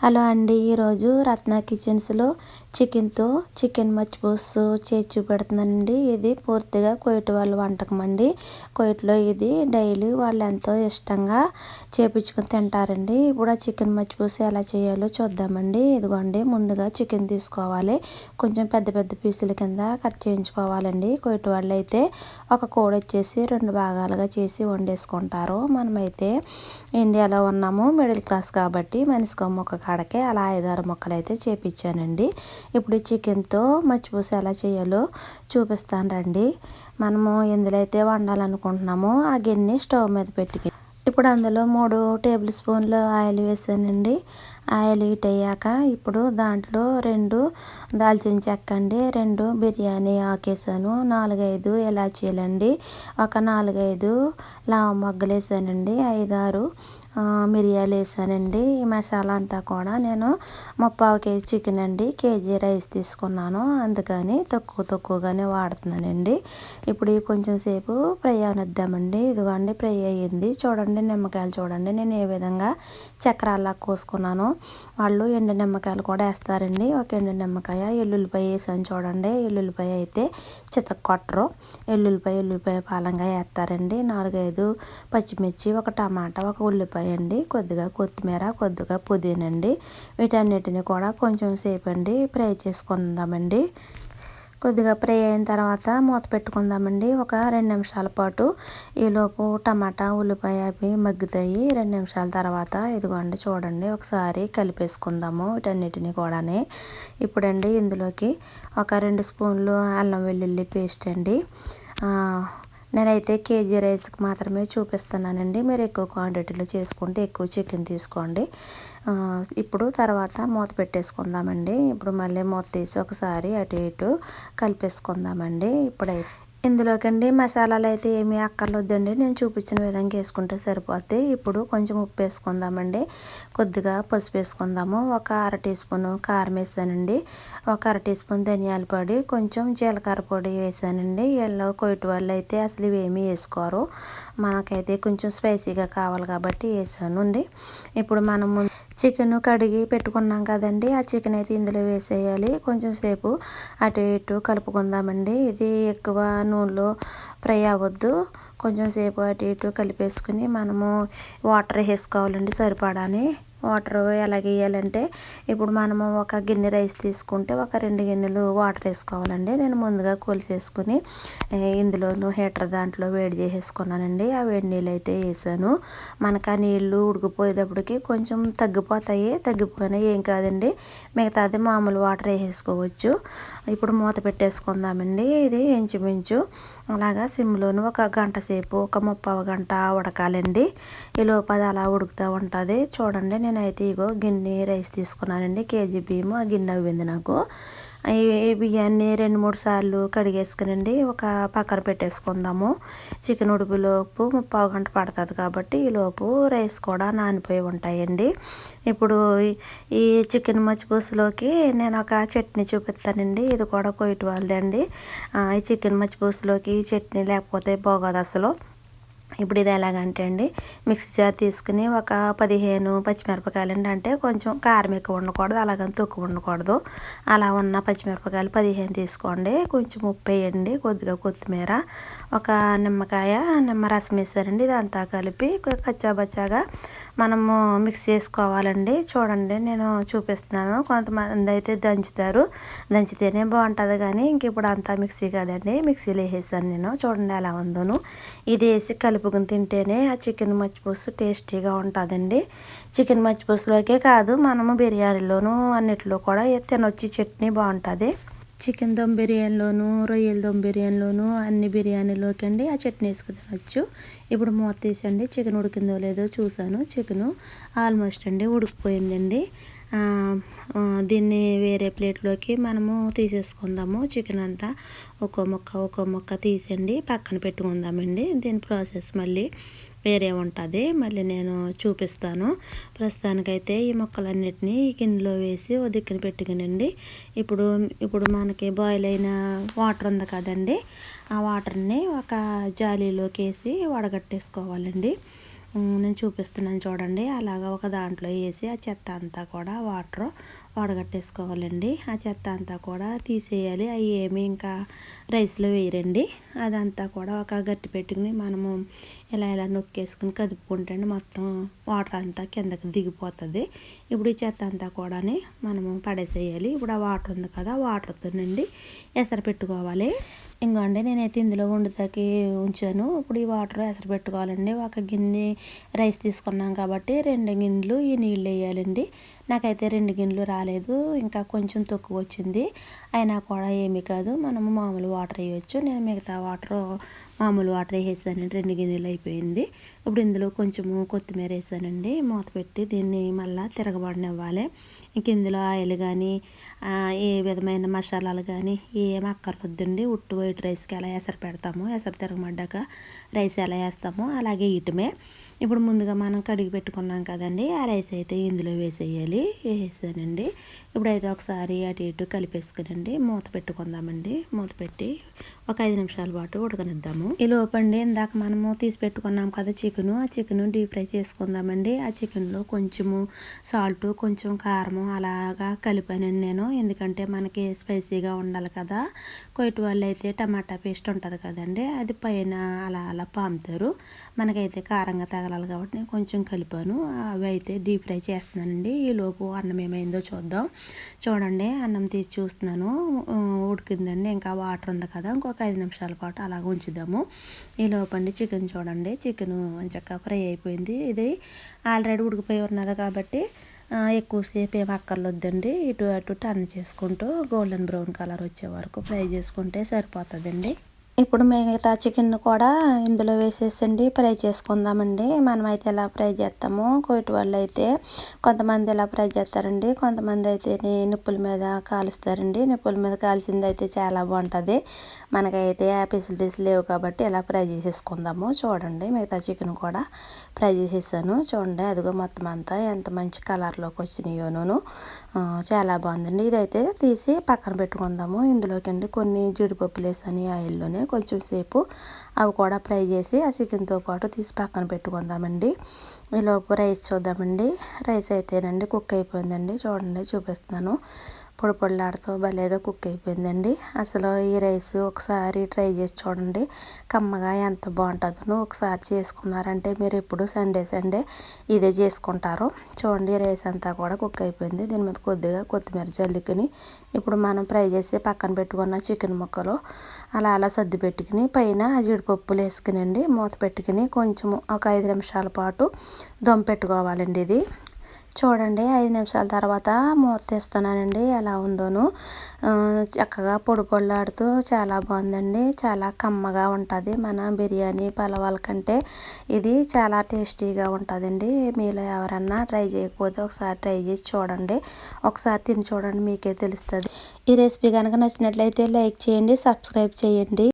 Hello అండి ఈరోజు రత్న కిచెన్స్లో చికెన్తో చికెన్ మచ్చిపూసు చేసి చూపెడుతున్నానండి. ఇది పూర్తిగా కోయిట్ వాళ్ళ వంటకం అండి. కోయిట్లో ఇది డైలీ వాళ్ళు ఎంతో ఇష్టంగా చేపించుకొని తింటారండి. ఇప్పుడు ఆ చికెన్ మచ్చిపూసు ఎలా చేయాలో చూద్దామండి. ఇదిగోండి ముందుగా చికెన్ తీసుకోవాలి. కొంచెం పెద్ద పెద్ద పీసుల కింద కట్ చేయించుకోవాలండి. కోయిట్ వాళ్ళు అయితే ఒక కోడి వచ్చేసి రెండు భాగాలుగా చేసి వండేసుకుంటారు. మనమైతే ఇండియాలో ఉన్నాము మిడిల్ క్లాస్ కాబట్టి మనిషికి ముక్క కాడకే అలా ఐదారు ముక్కలు అయితే చేపించానండి. ఇప్పుడు చికెన్తో మచ్చిపూస ఎలా చేయాలో చూపిస్తాను రండి. మనము ఎందులో అయితే వండాలనుకుంటున్నామో. ఆ గిన్నె స్టవ్ మీద పెట్టి ఇప్పుడు అందులో మూడు టేబుల్ స్పూన్లు ఆయిల్ వేసానండి. ఆయిల్ హీట్ అయ్యాక ఇప్పుడు దాంట్లో రెండు దాల్చిన చెక్క అండి రెండు బిర్యానీ ఆకేసాను నాలుగైదు ఇలాచీలండి ఒక నాలుగైదు లవ మొగ్గలు వేసానండి ఐదారు మిరియాలు వేసానండి ఈ మసాలా అంతా కూడా నేను ముప్పావు కేజీ చికెన్ అండి కేజీ రైస్ తీసుకున్నాను. అందుకని తక్కువ తక్కువగానే వాడుతున్నానండి. ఇప్పుడు కొంచెం సేపు ఫ్రై అవనిద్దామండి. ఇదిగోండి ఫ్రై అయ్యింది. చూడండి నిమ్మకాయలు చూడండి. నేను ఏ విధంగా చక్రాల్లా కోసుకున్నాను. వాళ్ళు ఎండు నిమ్మకాయలు కూడా వేస్తారండి. ఒక ఎండు నిమ్మకాయ ఎల్లుల్లిపాయ వేసాను చూడండి. ఎల్లుల్లిపాయ అయితే చితక్కొట్టరు. ఎల్లుల్లిపాయ ఎల్లుల్లిపాయ పాలంగా వేస్తారండి. నాలుగైదు పచ్చిమిర్చి ఒక టమాటా ఒక ఉల్లిపాయ అండి కొద్దిగా కొత్తిమీర కొద్దిగా పుదీనండి. వీటన్నిటిని కూడా కొంచెం సేపు అండి ఫ్రై చేసుకుందామండి. కొద్దిగా ఫ్రై అయిన తర్వాత మూత పెట్టుకుందామండి. ఒక రెండు నిమిషాల పాటు ఈలోపు టమాటా ఉల్లిపాయ అవి మగ్గుతాయి. రెండు నిమిషాల తర్వాత ఇదిగోండి చూడండి ఒకసారి కలిపేసుకుందాము వీటన్నిటిని కూడా ఇప్పుడండి ఇందులోకి ఒక రెండు స్పూన్లు అల్లం వెల్లుల్లి పేస్ట్ అండి నేనైతే కేజీ రైస్కి మాత్రమే చూపిస్తున్నానండి. మీరు ఎక్కువ క్వాంటిటీలో చేసుకుంటే ఎక్కువ చికెన్ తీసుకోండి. ఇప్పుడు తర్వాత మూత పెట్టేసుకుందామండి. ఇప్పుడు మళ్ళీ మూత తీసి ఒకసారి అటు ఇటు కలిపేసుకుందామండి. ఇప్పుడైతే ఇందులోకండి మసాలాలు అయితే ఏమీ అక్కర్లేదండి నేను చూపించిన విధంగా వేసుకుంటే సరిపోద్ది. ఇప్పుడు కొంచెం ఉప్పు వేసుకుందామండి. కొద్దిగా పసుపు వేసుకుందాము. ఒక అర టీ స్పూన్ కారం వేసానండి. ఒక అర టీ స్పూన్ ధనియాల పొడి కొంచెం జీలకర్ర పొడి వేసానండి. వీళ్ళు కొయ్యటి వాళ్ళు అయితే అసలు ఇవేమీ వేసుకోరు. మనకైతే కొంచెం స్పైసీగా కావాలి కాబట్టి వేసాను అండి ఇప్పుడు మనము చికెన్ కడిగి పెట్టుకున్నాం కదండి. ఆ చికెన్ అయితే ఇందులో వేసేయాలి. కొంచెం సేపు అటు ఇటు కలుపుకుందామండి. ఇది ఎక్కువ నూనెలో ఫ్రై అవ్వద్దు. కొంచెం సేపు అటు ఇటు కలిపేసుకుని మనము వాటర్ వేసుకోవాలండి సరిపడాని. వాటర్ ఎలాగ వేయాలంటే ఇప్పుడు మనము ఒక గిన్నె రైస్ తీసుకుంటే ఒక రెండు గిన్నెలు వాటర్ వేసుకోవాలండి. నేను ముందుగా కొలిసేసుకుని ఇందులోను హీటర్ దాంట్లో వేడి చేసేసుకున్నానండి. ఆ వేడి నీళ్ళు అయితే వేసాను. మనకు ఆ నీళ్ళు ఉడికిపోయేటప్పటికి కొంచెం తగ్గిపోతాయి. తగ్గిపోయినాయి ఏం కాదండి. మిగతాది మామూలు వాటర్ వేసేసుకోవచ్చు. ఇప్పుడు మూత పెట్టేసుకుందామండి. ఇది ఇంచుమించు అలాగా సిమ్లోను ఒక గంట సేపు ఒక ముప్పై గంట ఉడకాలండి. ఈ లోపల అలా ఉడుకుతూ ఉంటుంది. చూడండి నేనైతే ఇగో గిన్నె రైస్ తీసుకున్నానండి. కేజీ బియ్యము ఆ గిన్నె అవ్వింది నాకు. ఈ బియ్యాన్ని రెండు మూడు సార్లు కడిగేసుకునండి. ఒక పక్కన పెట్టేసుకుందాము. చికెన్ ఉడిపిలోపు ముప్పావు గంట పడుతుంది కాబట్టి ఈలోపు రైస్ కూడా నానిపోయి ఉంటాయండి. ఇప్పుడు ఈ చికెన్ మచ్చిపూసలోకి నేను ఒక చట్నీ చూపిస్తానండి. ఇది కూడా కొయ్యటి వాళ్ళదండి ఈ చికెన్ మచ్చిపూసలోకి చట్నీ లేకపోతే బాగోదు అసలు. ఇప్పుడు ఇది ఎలాగంటే అండి మిక్సీ జార్ తీసుకుని ఒక పదిహేను పచ్చిమిరపకాయలు అండి అంటే కొంచెం కారం ఎక్కువ ఉండకూడదు అలాగని తక్కువ ఉండకూడదు. అలా ఉన్న పచ్చిమిరపకాయలు పదిహేను తీసుకోండి. కొంచెం ఉప్పు వేయండి కొద్దిగా కొత్తిమీర ఒక నిమ్మకాయ నిమ్మ రసం వేసారండి. ఇదంతా కలిపి కచ్చాబచ్చాగా మనము మిక్స్ చేసుకోవాలండి. చూడండి నేను చూపిస్తున్నాను. కొంతమంది అయితే దంచుతారు. దంచితేనే బాగుంటుంది కానీ ఇంక ఇప్పుడు అంతా మిక్సీ కాదండి. మిక్సీలో వేసేసాను నేను. చూడండి ఎలా ఉందోను. ఇది వేసి కలుపుకుని తింటేనే ఆ చికెన్ మచ్చిపూసు టేస్టీగా ఉంటుందండి. చికెన్ మచ్చిపూసులోకే కాదు మనము బిర్యానీలోను అన్నిట్లో కూడా తినొచ్చి. చట్నీ బాగుంటుంది. చికెన్ దమ్ బిర్యానీలోను రొయ్యల దమ్ బిర్యానీలోను అన్ని బిర్యానీలోకి అండి ఆ చట్నీ వేసుకుని తినొచ్చు. ఇప్పుడు మూత తీసండి చికెన్ ఉడికిందో లేదో చూసాను చికెను ఆల్మోస్ట్ అండి ఉడికిపోయిందండి. దీన్ని వేరే ప్లేట్లోకి మనము తీసేసుకుందాము. చికెన్ అంతా ఒక్కో ముక్క ఒక్కో ముక్క తీసండి పక్కన పెట్టుకుందామండి. దీని ప్రాసెస్ మళ్ళీ వేరే ఉంటుంది. మళ్ళీ నేను చూపిస్తాను. ప్రస్తుతానికైతే ఈ మొక్కలన్నిటినీ గిన్నెలో వేసి ఓ దిక్కున పెట్టుకునండి. ఇప్పుడు ఇప్పుడు మనకి బాయిల్ అయిన వాటర్ ఉంది కదండి. ఆ వాటర్ని ఒక జాలీలోకి వేసి వడగట్టేసుకోవాలండి. నేను చూపిస్తున్నాను చూడండి. అలాగా ఒక దాంట్లో వేసి ఆ చెత్త అంతా కూడా వాటర్ వడగట్టేసుకోవాలండి. ఆ చెత్త అంతా కూడా తీసేయాలి. అవి ఏమి ఇంకా రైస్లో వేయరండి. అదంతా కూడా ఒక గట్టి పెట్టుకుని మనము ఇలా ఇలా నొక్కేసుకుని కదుపుకుంటే మొత్తం వాటర్ అంతా కిందకి దిగిపోతుంది. ఇప్పుడు ఈ చెత్త అంతా కూడా మనము పడేసేయాలి. ఇప్పుడు ఆ వాటర్ ఉంది కదా వాటర్తో నుండి ఎసరు పెట్టుకోవాలి. ఇంకోండి నేనైతే ఇందులో వండుతాకి ఉంచాను. ఇప్పుడు ఈ వాటర్ ఎసరు పెట్టుకోవాలండి. ఒక గిన్నె రైస్ తీసుకున్నాం కాబట్టి రెండు గిన్నెలు ఈ నీళ్ళు వేయాలండి. నాకైతే రెండు గిన్నెలు రాలేదు. ఇంకా కొంచెం తక్కువ వచ్చింది. అయినా కూడా ఏమీ కాదు. మనము మామూలు వాటర్ వేయవచ్చు నేను మిగతా వాటర్ మామూలు వాటర్ వేసేసానండి. రెండు గిన్నెలు అయిపోయింది. ఇప్పుడు ఇందులో కొంచెము కొత్తిమీర వేసానండి. మూత పెట్టి దీన్ని మళ్ళీ తిరగబడనివ్వాలి. ఇంక ఇందులో ఆయిల్ కానీ ఏ విధమైన మసాలాలు కానీ ఏం అక్కర్లొద్దండి ఉట్టు వైట్ రైస్కి ఎలా ఎసరు పెడతాము ఎసరు తిరగబడ్డాక రైస్ ఎలా వేస్తామో అలాగే ఇటమే. ఇప్పుడు ముందుగా మనం కడిగి పెట్టుకున్నాం కదండి ఆ రైస్ అయితే ఇందులో వేసేయాలి. వేసేసానండి. ఇప్పుడైతే ఒకసారి అటు ఇటు కలిపేసుకునండి. మూత పెట్టుకుందామండి. మూత పెట్టి ఒక ఐదు నిమిషాల పాటు ఉడకనిద్దాము. ఈ లోపండి ఇందాక మనము తీసి పెట్టుకున్నాం కదా చికెను. ఆ చికెను డీప్ ఫ్రై చేసుకుందామండి. ఆ చికెన్లో కొంచెము సాల్ట్ కొంచెం కారము అలాగా కలిపానండి నేను. ఎందుకంటే మనకి స్పైసీగా ఉండాలి కదా. కొయ్యటి వాళ్ళు అయితే టమాటా పేస్ట్ ఉంటుంది కదండి. అది పైన అలా అలా పాముతారు. మనకైతే కారంగా తగలాలి కాబట్టి నేను కొంచెం కలిపాను. అవి అయితే డీప్ ఫ్రై చేస్తున్నానండి. ఈ లోపు అన్నం ఏమైందో చూద్దాం. చూడండి అన్నం తీసి చూస్తున్నాను. ఉడికిందండి. ఇంకా వాటర్ ఉంది కదా. ఇంకొక ఐదు నిమిషాల పాటు అలాగ ఉంచుదాము. ఈ లోపండి చికెన్ చూడండి. చికెన్ మంచిగా ఫ్రై అయిపోయింది. ఇది ఆల్రెడీ ఉడికిపోయి ఉన్నది కాబట్టి ఎక్కువసేపు ఏం అక్కర్లొద్దండి. ఇటు అటు టర్న్ చేసుకుంటూ గోల్డెన్ బ్రౌన్ కలర్ వచ్చే వరకు ఫ్రై చేసుకుంటే సరిపోతుందండి. ఇప్పుడు మిగతా చికెన్ కూడా ఇందులో వేసేసండి ఫ్రై చేసుకుందామండి. మనమైతే ఎలా ఫ్రై చేస్తామో కోటి వాళ్ళు అయితే కొంతమంది ఎలా ఫ్రై చేస్తారండి కొంతమంది అయితే నిప్పుల మీద కాలుస్తారండి. నిప్పుల మీద కాల్చింది అయితే చాలా బాగుంటుంది. మనకైతే ఆ ఫెసిలిటీస్ లేవు కాబట్టి ఎలా ఫ్రై చేసేసుకుందాము చూడండి. మిగతా చికెన్ కూడా ఫ్రై చేసేసాను. చూడండి అదిగో మొత్తం అంతా ఎంత మంచి కలర్లోకి వచ్చినాయోను చాలా బాగుందండి. ఇదైతే తీసి పక్కన పెట్టుకుందాము. ఇందులోకి అండి కొన్ని జీడిపప్పులు వేసాను ఆయిల్లోనే కొంచెం సేపు అవి కూడా ఫ్రై చేసి ఆ చికెన్తో పాటు తీసి పక్కన పెట్టుకుందామండి. ఈలోపు రైస్ చూద్దామండి. రైస్ అయితేనండి కుక్ అయిపోయిందండి. చూడండి చూపిస్తున్నాను. పొడి పొడిలాడుతూ భలేగా కుక్ అయిపోయిందండి. అసలు ఈ రైస్ ఒకసారి ట్రై చేసి చూడండి. కమ్మగా ఎంత బాగుంటుందో ఒకసారి చేసుకున్నారంటే మీరు ఎప్పుడు సండే సండే ఇదే చేసుకుంటారు. చూడండి రైస్ అంతా కూడా కుక్ అయిపోయింది. దీని మీద కొద్దిగా కొత్తిమీర జల్లుకుని ఇప్పుడు మనం ఫ్రై చేసి పక్కన పెట్టుకున్న చికెన్ ముక్కలు అలా అలా సర్ది పెట్టుకుని పైన జీడిపప్పులు వేసుకునండి. మూత పెట్టుకుని కొంచెము ఒక ఐదు నిమిషాల పాటు దమ్ పెట్టుకోవాలండి ఇది. చూడండి ఐదు నిమిషాల తర్వాత మూత తీస్తున్నానండి. ఎలా ఉందోను. చక్కగా పొడి పొళ్ళాడుతూ చాలా బాగుందండి. చాలా కమ్మగా ఉంటుంది మన బిర్యానీ పలవాల కంటే. ఇది చాలా టేస్టీగా ఉంటుందండి. మీలో ఎవరన్నా ట్రై చేయకపోతే ఒకసారి ట్రై చేసి చూడండి. ఒకసారి తిని చూడండి మీకే తెలుస్తుంది. ఈ రెసిపీ కనుక నచ్చినట్లయితే లైక్ చేయండి సబ్స్క్రైబ్ చేయండి.